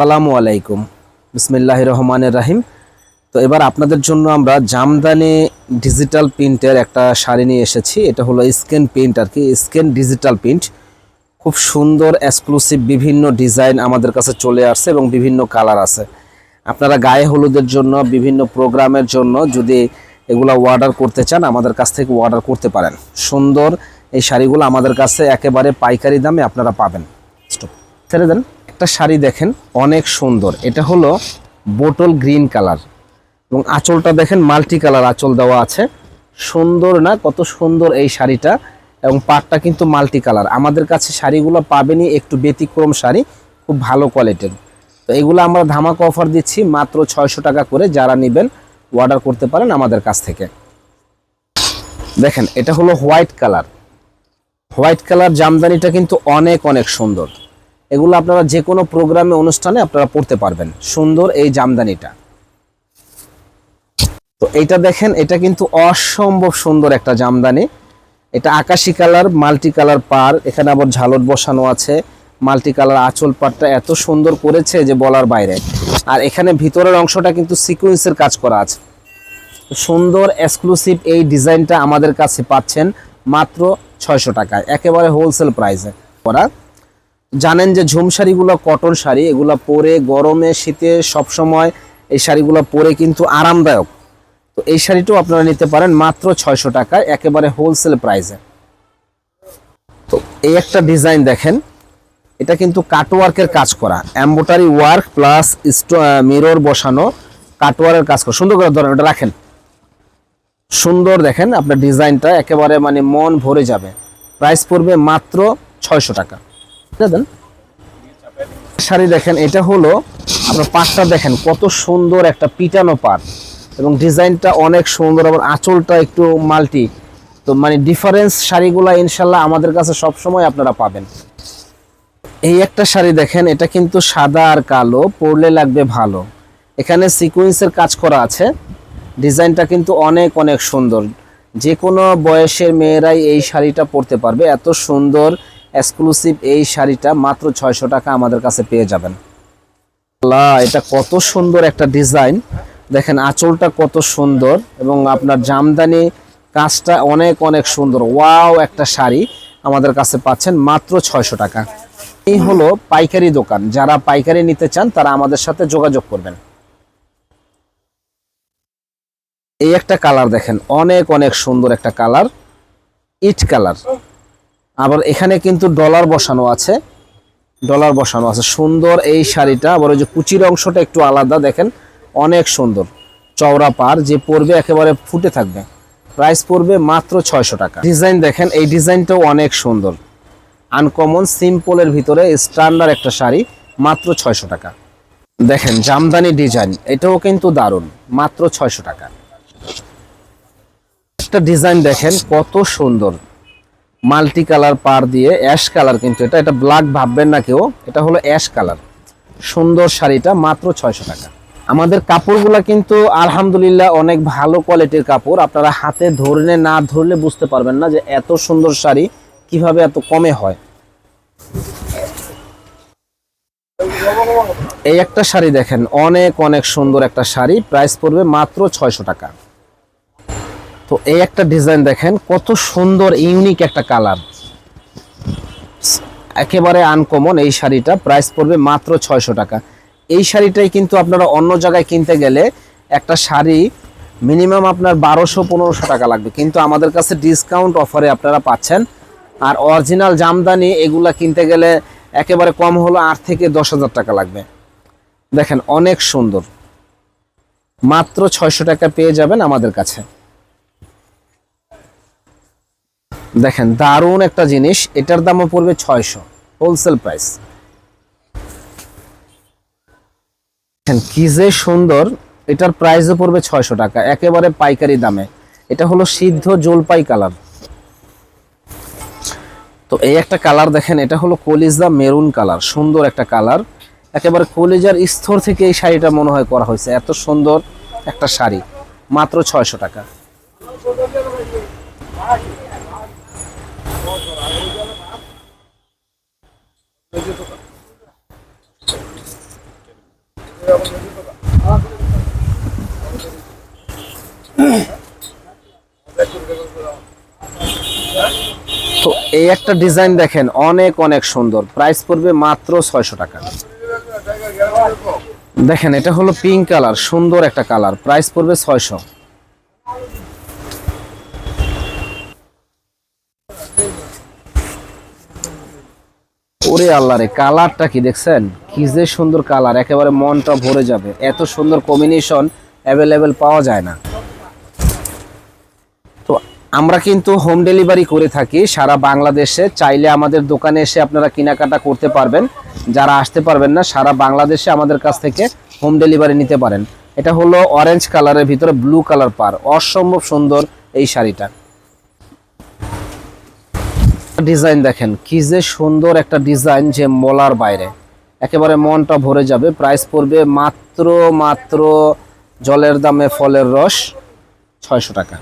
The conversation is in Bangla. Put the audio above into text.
সালামু আলাইকুম। বিসমিল্লাহ রহমানের রাহিম। তো এবার আপনাদের জন্য আমরা জামদানি ডিজিটাল প্রিন্টের একটা শাড়ি নিয়ে এসেছি। এটা হলো স্ক্যান প্রিন্ট আর কি স্ক্যান ডিজিটাল প্রিন্ট। খুব সুন্দর এক্সক্লুসিভ বিভিন্ন ডিজাইন আমাদের কাছে চলে আসছে এবং বিভিন্ন কালার আছে। আপনারা গায়ে হলুদের জন্য, বিভিন্ন প্রোগ্রামের জন্য যদি এগুলো অর্ডার করতে চান, আমাদের কাছ থেকে অর্ডার করতে পারেন। সুন্দর এই শাড়িগুলো আমাদের কাছে একেবারে পাইকারি দামে আপনারা পাবেন। স্টপ ছেড়ে দেন। একটা শাড়ি দেখেন, অনেক সুন্দর। এটা হলো বোটল গ্রিন কালার। এবং আঁচলটা দেখেন, মাল্টি কালার আঁচল দেওয়া আছে। সুন্দর না, কত সুন্দর এই শাড়িটা। এবং পাটটা কিন্তু মাল্টি কালার। আমাদের কাছে শাড়িগুলো পাবেনই একটু ব্যতিক্রম শাড়ি, খুব ভালো কোয়ালিটির। তো এগুলো আমরা ধামাকা অফার দিচ্ছি মাত্র ছয়শো টাকা করে। যারা নেবেন, অর্ডার করতে পারেন আমাদের কাছ থেকে। দেখেন, এটা হলো হোয়াইট কালার। হোয়াইট কালার জামদানিটা কিন্তু অনেক অনেক সুন্দর। এগুলো আপনারা যে কোনো প্রোগ্রামে, অনুষ্ঠানে আপনারা পড়তে পারবেন। সুন্দর এই জামদানিটা। তো এইটা দেখেন, এটা কিন্তু অসম্ভব সুন্দর একটা জামদানি। এটা আকাশি কালার, মাল্টি কালার পার এখানে আবার ঝালট বসানো আছে। মাল্টি কালার আঁচল পাটটা এত সুন্দর করেছে যে বলার বাইরে। আর এখানে ভিতরের অংশটা কিন্তু সিকুয়েন্সের কাজ করা আছে। সুন্দর এক্সক্লুসিভ এই ডিজাইনটা আমাদের কাছে পাচ্ছেন মাত্র ছয়শো টাকায়, একেবারে হোলসেল প্রাইসে করা। জানেন যে ঝুম শাড়িগুলো কটন শাড়ি, এগুলো পরে গরমে, শীতে সব সময় এই শাড়িগুলো পরে কিন্তু আরামদায়ক। তো এই শাড়িটাও আপনারা নিতে পারেন মাত্র ছয়শো টাকায়, একেবারে হোলসেল প্রাইসে তো এই একটা ডিজাইন দেখেন, এটা কিন্তু কাটওয়ার্কের কাজ করা। এম্বোটারি ওয়ার্ক প্লাস মিরর বসানো কাটওয়ারের কাজ করা। সুন্দর করে ধরেন, ওটা রাখেন। সুন্দর দেখেন আপনার ডিজাইনটা একেবারে মানে মন ভরে যাবে। প্রাইস পড়বে মাত্র ছয়শো টাকা। শাড়ি দেখেন, এটা হলো, আপনার পাটটা দেখেন, কত সুন্দর একটা পিটানো পাট। এবং ডিজাইনটা অনেক সুন্দর, আবার আঁচলটা একটু মাল্টি। তো মানে ডিফারেন্স শাড়িগুলা ইনশাল্লাহ আমাদের কাছে সব সময় আপনারা পাবেন। এই একটা শাড়ি দেখেন, এটা কিন্তু সাদা আর কালো, পরলে লাগবে ভালো। এখানে সিকুয়েন্সের কাজ করা আছে। ডিজাইনটা কিন্তু অনেক অনেক সুন্দর। যে কোনো বয়সের মেয়েরাই এই শাড়িটা পরতে পারবে। এত সুন্দর এক্সক্লুসিভ এই শাড়িটা মাত্র ছয়শো টাকা আমাদের কাছে পেয়ে যাবেন। এটা কত সুন্দর একটা ডিজাইন দেখেন, আঁচলটা কত সুন্দর এবং আপনার জামদানি কাজটা অনেক অনেক সুন্দর। ওয়াও, একটা শাড়ি আমাদের কাছে পাচ্ছেন মাত্র ছয়শো টাকা। এই হলো পাইকারি দোকান। যারা পাইকারি নিতে চান, তারা আমাদের সাথে যোগাযোগ করবেন। এই একটা কালার দেখেন, অনেক অনেক সুন্দর একটা কালার। ইট কালার। আবার এখানে কিন্তু ডলার বসানো আছে ডলার বসানো আছে। সুন্দর এই শাড়িটা, আবার ওই যে কুচির অংশটা একটু আলাদা, দেখেন, অনেক সুন্দর। চওড়া পার যে পরবে একেবারে ফুটে থাকবে। প্রাইস পড়বে মাত্র ছয়শো টাকা। ডিজাইন দেখেন, এই ডিজাইনটাও অনেক সুন্দর। আনকমন সিম্পলের ভিতরে স্ট্যান্ডার্ড একটা শাড়ি, মাত্র ছয়শো টাকা। দেখেন, জামদানি ডিজাইন এটাও কিন্তু দারুণ, মাত্র ছয়শো টাকা। একটা ডিজাইন দেখেন, কত সুন্দর। মাল্টি কালার পার দিয়ে অ্যাশ কালার কিন্তু এটা। এটা ব্ল্যাক ভাববেন না কেউ। এটা হলো অ্যাশ কালার। সুন্দর শাড়িটা মাত্র ছয়শো টাকা। আমাদের কাপড়গুলো কিন্তু আলহামদুলিল্লাহ অনেক ভালো কোয়ালিটির কাপড়। আপনারা হাতে ধরলে না ধরলে বুঝতে পারবেন না যে এত সুন্দর শাড়ি কীভাবে এত কমে হয়। এই একটা শাড়ি দেখেন, অনেক অনেক সুন্দর একটা শাড়ি। প্রাইস পড়বে মাত্র ছয়শো টাকা। তো এই একটা ডিজাইন দেখেন, কত সুন্দর, ইউনিক একটা কালার। একেবারে আনকমন এই শাড়িটা প্রাইস পড়বে মাত্র ছয়শো টাকা। এই শাড়িটাই কিন্তু আপনারা অন্য জায়গায় কিনতে গেলে একটা শাড়ি মিনিমাম আপনার বারোশো, পনেরোশো টাকা লাগবে। কিন্তু আমাদের কাছে ডিসকাউন্ট অফারে আপনারা পাচ্ছেন। আর অরিজিনাল জামদানি, এগুলা কিনতে গেলে একেবারে কম হলো আট থেকে দশ হাজার টাকা লাগবে। দেখেন, অনেক সুন্দর। মাত্র ছয়শো টাকা পেয়ে যাবেন আমাদের কাছে। দেখেন, দারুণ একটা জিনিস। এটার দামও পড়বে ছয়শো হোলসেল প্রাইস দেখেন, কি যে সুন্দর, এটার প্রাইসও পড়বে ছয়শো টাকা, একেবারে পাইকারি দামে। এটা হলো সিদ্ধ জলপাই কালার। তো এই একটা কালার দেখেন, এটা হলো কলিজা মেরুন কালার, সুন্দর একটা কালার। একেবারে কলিজার স্তর থেকে এই শাড়িটা মনে হয় করা হয়েছে, এত সুন্দর একটা শাড়ি, মাত্র ছয়শো টাকা। তো এই একটা ডিজাইন দেখেন, অনেক অনেক সুন্দর। প্রাইস পড়বে মাত্র ছয়শো টাকা। দেখেন, এটা হলো পিঙ্ক কালার, সুন্দর একটা কালার। প্রাইস পড়বে ছয়শো। ওরে আল্লাহ রে, কালারটা কি দেখছেন? কি যে সুন্দর কালার, একেবারে মনটা ভরে যাবে। এত সুন্দর কম্বিনেশন অ্যাভেলেবেল পাওয়া যায় না। তো আমরা কিন্তু হোম ডেলিভারি করে থাকি, সারা বাংলাদেশে। চাইলে আমাদের দোকানে এসে আপনারা কেনাকাটা করতে পারবেন। যারা আসতে পারবেন না, সারা বাংলাদেশে আমাদের কাছ থেকে হোম ডেলিভারি নিতে পারেন। এটা হলো অরেঞ্জ কালারের ভিতরে ব্লু কালার পার। অসম্ভব সুন্দর এই শাড়িটা। ডিজাইন দেখেন, কি যে সুন্দর একটা ডিজাইন যে মলার বাইরে। একেবারে মনটা ভরে যাবে প্রাইস পড়বে মাত্র মাত্র জলের দামে ফলের রস ছয়শো টাকা।